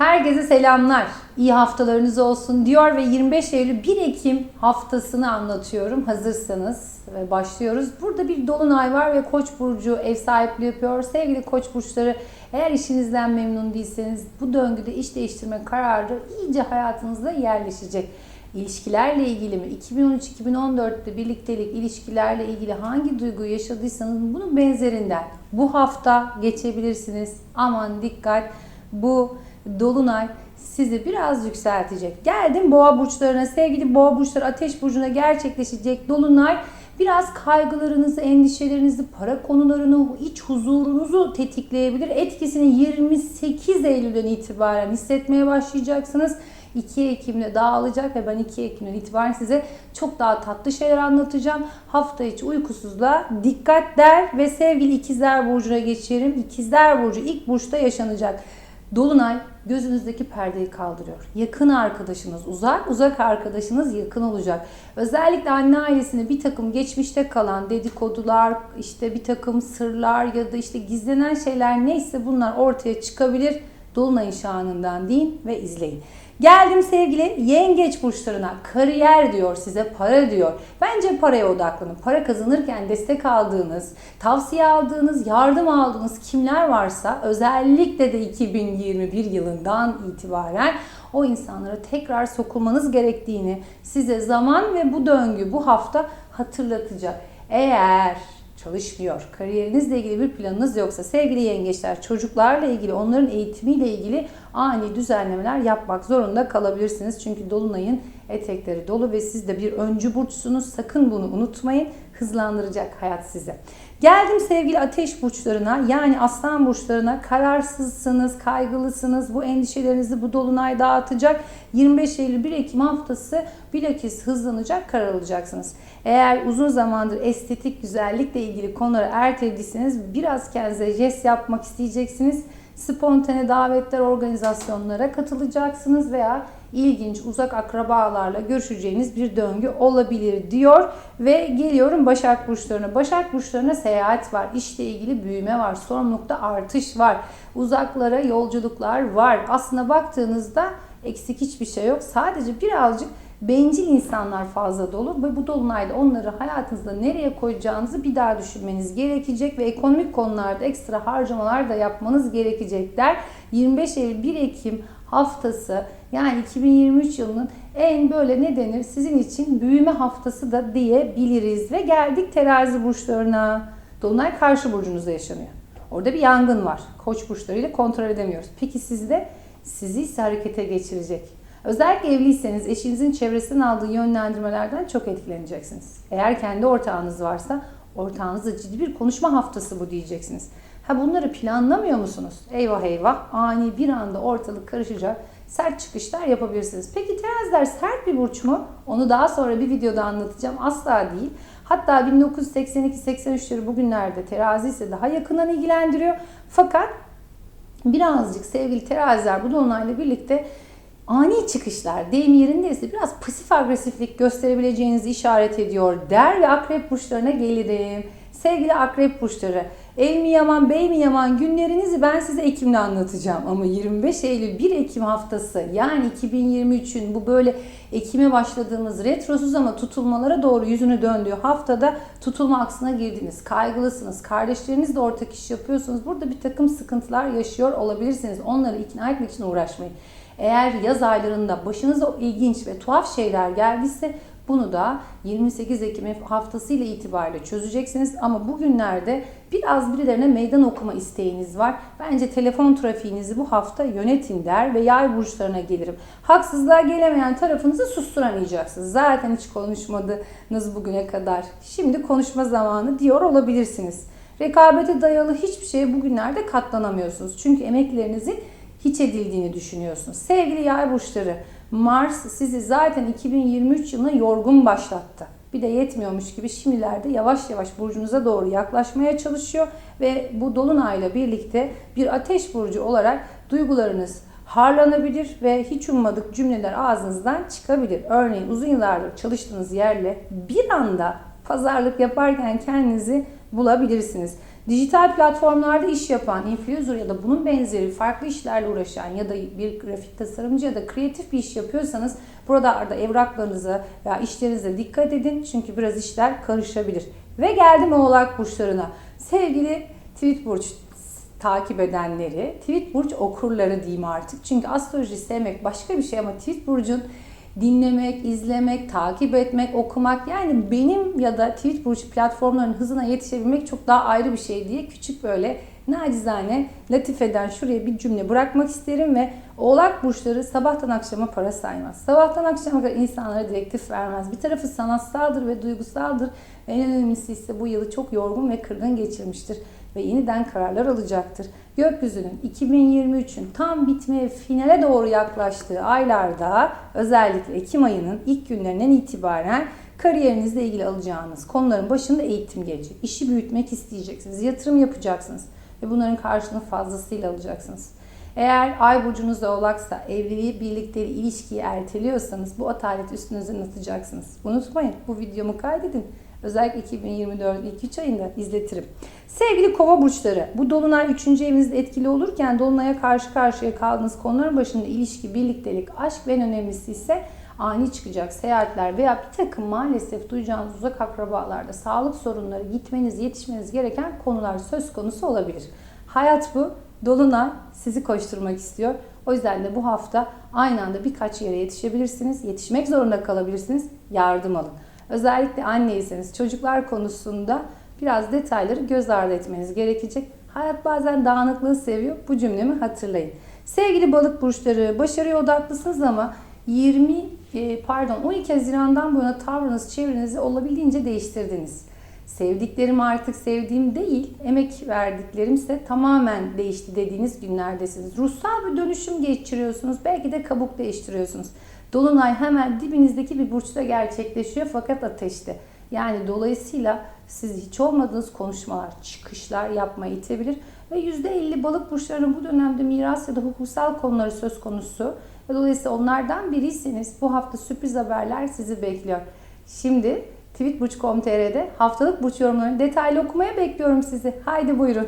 Herkese selamlar. İyi haftalarınız olsun diyor ve 25 Eylül 1 Ekim haftasını anlatıyorum. Hazırsanız ve başlıyoruz. Burada bir dolunay var ve Koç burcu ev sahipliği yapıyor. Sevgili Koç burçları eğer işinizden memnun değilseniz bu döngüde iş değiştirme kararı iyice hayatınızda yerleşecek. İlişkilerle ilgili mi? 2013-2014'te birliktelik, ilişkilerle ilgili hangi duyguyu yaşadıysanız bunun benzerinden bu hafta geçebilirsiniz. Aman dikkat bu dolunay sizi biraz yükseltecek. Geldim boğa burçlarına. Sevgili boğa burçları ateş burcuna gerçekleşecek dolunay biraz kaygılarınızı, endişelerinizi, para konularını, iç huzurunuzu tetikleyebilir. Etkisini 28 Eylül'den itibaren hissetmeye başlayacaksınız. 2 Ekim'de dağılacak ve ben 2 Ekim'den itibaren size çok daha tatlı şeyler anlatacağım. Hafta içi uykusuzluğa dikkat der ve sevgili ikizler burcuna geçelim. İkizler burcu ilk burçta yaşanacak. Dolunay gözünüzdeki perdeyi kaldırıyor. Yakın arkadaşınız uzak, uzak arkadaşınız yakın olacak. Özellikle anne ailesine bir takım geçmişte kalan dedikodular, işte bir takım sırlar ya da işte gizlenen şeyler neyse bunlar ortaya çıkabilir. Dolunayın şanından deyin ve izleyin. Geldim sevgili yengeç burçlarına. Kariyer diyor size, para diyor. Bence paraya odaklanın. Para kazanırken destek aldığınız, tavsiye aldığınız, yardım aldığınız kimler varsa özellikle de 2021 yılından itibaren o insanlara tekrar sokulmanız gerektiğini size zaman ve bu döngü bu hafta hatırlatacak. Eğer çalışmıyor. Kariyerinizle ilgili bir planınız yoksa sevgili yengeçler çocuklarla ilgili onların eğitimiyle ilgili ani düzenlemeler yapmak zorunda kalabilirsiniz. Çünkü dolunayın etekleri dolu ve siz de bir öncü burçsunuz. Sakın bunu unutmayın. Hızlandıracak hayat size. Geldim sevgili ateş burçlarına yani aslan burçlarına kararsızsınız, kaygılısınız. Bu endişelerinizi bu dolunay dağıtacak. 25 Eylül 1 Ekim haftası bilakis hızlanacak, karar alacaksınız. Eğer uzun zamandır estetik güzellikle ilgili konuları ertelediyseniz biraz kendinize jest yapmak isteyeceksiniz. Spontane davetler, organizasyonlara katılacaksınız veya ilginç uzak akrabalarla görüşeceğiniz bir döngü olabilir diyor ve geliyorum Başak burçlarına. Başak burçlarına seyahat var, işle ilgili büyüme var, sorumlulukta artış var, uzaklara yolculuklar var. Aslına baktığınızda eksik hiçbir şey yok. Sadece birazcık bencil insanlar fazla dolu ve bu dolunayda onları hayatınızda nereye koyacağınızı bir daha düşünmeniz gerekecek ve ekonomik konularda ekstra harcamalar da yapmanız gerekecekler. 25 Eylül 1 Ekim haftası yani 2023 yılının en böyle ne denir sizin için büyüme haftası da diyebiliriz. Ve geldik terazi burçlarına. Dolunay karşı burcunuzda yaşanıyor. Orada bir yangın var. Koç burçlarıyla kontrol edemiyoruz. Peki sizde sizi ise harekete geçirecek. Özellikle evliyseniz eşinizin çevresinden aldığı yönlendirmelerden çok etkileneceksiniz. Eğer kendi ortağınız varsa ortağınızla ciddi bir konuşma haftası bu diyeceksiniz. Ha bunları planlamıyor musunuz? Eyvah eyvah ani bir anda ortalık karışacak sert çıkışlar yapabilirsiniz. Peki teraziler sert bir burç mu? Onu daha sonra bir videoda anlatacağım. Asla değil. Hatta 1982-83'leri bugünlerde terazi ise daha yakından ilgilendiriyor. Fakat birazcık sevgili teraziler bu dolunayla birlikte ani çıkışlar deyim yerindeyse biraz pasif agresiflik gösterebileceğinizi işaret ediyor der ve akrep burçlarına gelirim. Sevgili akrep burçları, el mi yaman, bey mi yaman günlerinizi ben size Ekim'de anlatacağım. Ama 25 Eylül 1 Ekim haftası yani 2023'ün bu böyle Ekim'e başladığımız retrosuz ama tutulmalara doğru yüzünü döndüğü haftada tutulma aksına girdiniz. Kaygılısınız, kardeşlerinizle ortak iş yapıyorsunuz. Burada bir takım sıkıntılar yaşıyor olabilirsiniz. Onları ikna etmek için uğraşmayın. Eğer yaz aylarında başınıza ilginç ve tuhaf şeyler geldiyse bunu da 28 Ekim haftası ile itibariyle çözeceksiniz. Ama bugünlerde biraz birilerine meydan okuma isteğiniz var. Bence telefon trafiğinizi bu hafta yönetin der ve yay burçlarına gelirim. Haksızlığa gelemeyen tarafınızı susturamayacaksınız. Zaten hiç konuşmadınız bugüne kadar. Şimdi konuşma zamanı diyor olabilirsiniz. Rekabete dayalı hiçbir şeye bugünlerde katlanamıyorsunuz. Çünkü emeklerinizin hiç edildiğini düşünüyorsunuz. Sevgili yay burçları, Mars sizi zaten 2023 yılına yorgun başlattı. Bir de yetmiyormuş gibi şimdilerde yavaş yavaş burcunuza doğru yaklaşmaya çalışıyor ve bu dolunayla birlikte bir ateş burcu olarak duygularınız harlanabilir ve hiç ummadık cümleler ağzınızdan çıkabilir. Örneğin uzun yıllardır çalıştığınız yerle bir anda pazarlık yaparken kendinizi bulabilirsiniz. Dijital platformlarda iş yapan, influencer ya da bunun benzeri farklı işlerle uğraşan ya da bir grafik tasarımcı ya da kreatif bir iş yapıyorsanız burada evraklarınıza veya işlerinize dikkat edin. Çünkü biraz işler karışabilir. Ve geldim oğlak burçlarına. Sevgili tweet burç takip edenleri, tweet burç okurları diyeyim artık. Çünkü astroloji sevmek başka bir şey ama tweet burcun dinlemek, izlemek, takip etmek, okumak yani benim ya da tweet burcu platformlarının hızına yetişebilmek çok daha ayrı bir şey diye küçük böyle nacizane latifeden şuraya bir cümle bırakmak isterim ve oğlak burçları sabahtan akşama para saymaz. Sabahtan akşama kadar insanlara direktif vermez. Bir tarafı sanatsaldır ve duygusaldır ve en önemlisi ise bu yılı çok yorgun ve kırgın geçirmiştir ve yeniden kararlar alacaktır. Gökyüzünün 2023'ün tam bitmeye finale doğru yaklaştığı aylarda özellikle Ekim ayının ilk günlerinden itibaren kariyerinizle ilgili alacağınız konuların başında eğitim gelecek. İşi büyütmek isteyeceksiniz, yatırım yapacaksınız ve bunların karşılığını fazlasıyla alacaksınız. Eğer ay burcunuz oğlaksa, evliliği, birlikteliği, ilişkiyi erteliyorsanız bu ataleti üstünüze atacaksınız. Unutmayın bu videomu kaydedin. Özellikle 2024 ilk 3 ayında izletirim. Sevgili kova burçları, bu dolunay 3. evinizde etkili olurken dolunaya karşı karşıya kaldığınız konuların başında ilişki, birliktelik, aşk ve en önemlisi ise ani çıkacak seyahatler veya bir takım maalesef duyacağınız uzak akrabalarda sağlık sorunları, gitmeniz, yetişmeniz gereken konular söz konusu olabilir. Hayat bu. Dolunay sizi koşturmak istiyor. O yüzden de bu hafta aynı anda birkaç yere yetişebilirsiniz. Yetişmek zorunda kalabilirsiniz. Yardım alın. Özellikle anneyseniz çocuklar konusunda biraz detayları göz ardı etmeniz gerekecek. Hayat bazen dağınıklığı seviyor. Bu cümlemi hatırlayın. Sevgili balık burçları, başarıya odaklısınız ama 20 e, pardon 12 Haziran'dan bu yana tavrınız, çevrenizi olabildiğince değiştirdiniz. Sevdiklerim artık sevdiğim değil, emek verdiklerimse tamamen değişti dediğiniz günlerdesiniz. Ruhsal bir dönüşüm geçiriyorsunuz, belki de kabuk değiştiriyorsunuz. Dolunay hemen dibinizdeki bir burçta gerçekleşiyor fakat ateşte. Yani dolayısıyla siz hiç olmadığınız konuşmalar, çıkışlar yapmaya itebilir. Ve %50 balık burçlarının bu dönemde miras ya da hukuksal konuları söz konusu. Ve dolayısıyla onlardan biriyseniz bu hafta sürpriz haberler sizi bekliyor. Şimdi tweetburç.com.tr'de haftalık burç yorumlarını detaylı okumaya bekliyorum sizi. Haydi buyurun.